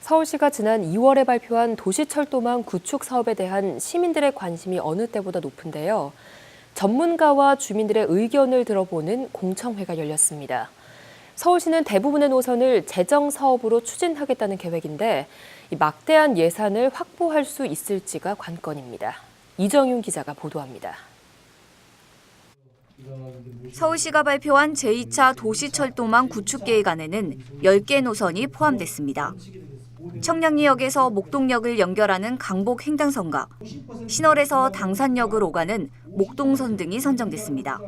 서울시가 지난 2월에 발표한 도시철도망 구축 사업에 대한 시민들의 관심이 어느 때보다 높은데요. 전문가와 주민들의 의견을 들어보는 공청회가 열렸습니다. 서울시는 대부분의 노선을 재정 사업으로 추진하겠다는 계획인데 이 막대한 예산을 확보할 수 있을지가 관건입니다. 이정윤 기자가 보도합니다. 서울시가 발표한 제2차 도시철도망 구축 계획안에는 10개 노선이 포함됐습니다. 청량리역에서 목동역을 연결하는 강복 횡단선과 신월에서 당산역을 오가는 목동선 등이 선정됐습니다.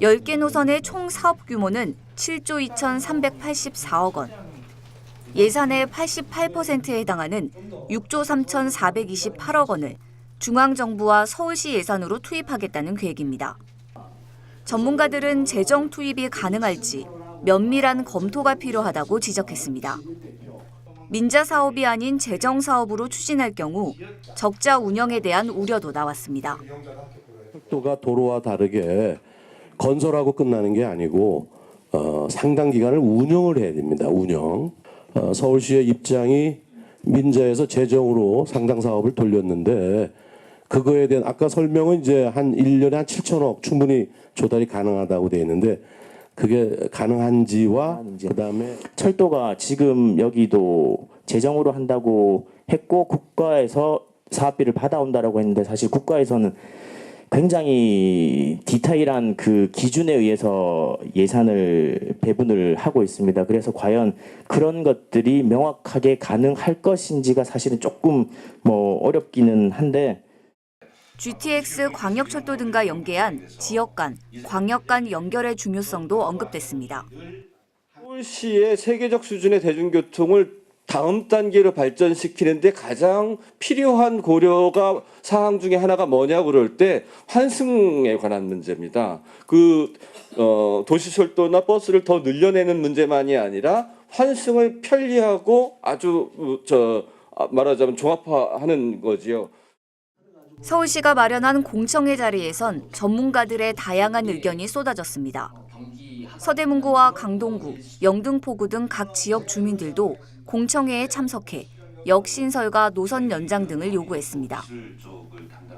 10개 노선의 총 사업 규모는 7조 2,384억 원. 예산의 88%에 해당하는 6조 3,428억 원을 중앙정부와 서울시 예산으로 투입하겠다는 계획입니다. 전문가들은 재정 투입이 가능할지 면밀한 검토가 필요하다고 지적했습니다. 민자 사업이 아닌 재정 사업으로 추진할 경우 적자 운영에 대한 우려도 나왔습니다. 속도가 도로와 다르게 건설하고 끝나는 게 아니고 어, 상당 기간을 운영을 해야 됩니다. 운영. 어, 서울시의 입장이 민자에서 재정으로 상당 사업을 돌렸는데 그거에 대한 아까 설명은 이제 한 1년에 한 7천억 충분히 조달이 가능하다고 되어 있는데 그게 가능한지와 그다음에 철도가 지금 여기도 재정으로 한다고 했고 국가에서 사업비를 받아온다라고 했는데 사실 국가에서는 굉장히 디테일한 그 기준에 의해서 예산을 배분을 하고 있습니다. 그래서 과연 그런 것들이 명확하게 가능할 것인지가 사실은 조금 뭐 어렵기는 한데 GTX 광역철도 등과 연계한 지역 간, 광역 간 연결의 중요성도 언급됐습니다. 서울시의 세계적 수준의 대중교통을 다음 단계로 발전시키는데 가장 필요한 고려가 사항 중에 하나가 뭐냐 그럴 때 환승에 관한 문제입니다. 그 어, 도시철도나 버스를 더 늘려내는 문제만이 아니라 환승을 편리하고 아주 어, 저 아, 말하자면 종합화하는 거지요. 서울시가 마련한 공청회 자리에선 전문가들의 다양한 의견이 쏟아졌습니다. 서대문구와 강동구, 영등포구 등 각 지역 주민들도 공청회에 참석해 역신설과 노선 연장 등을 요구했습니다.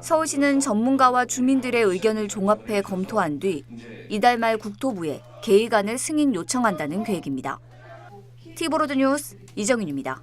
서울시는 전문가와 주민들의 의견을 종합해 검토한 뒤 이달 말 국토부에 계획안을 승인 요청한다는 계획입니다. 티브로드 뉴스 이정윤입니다.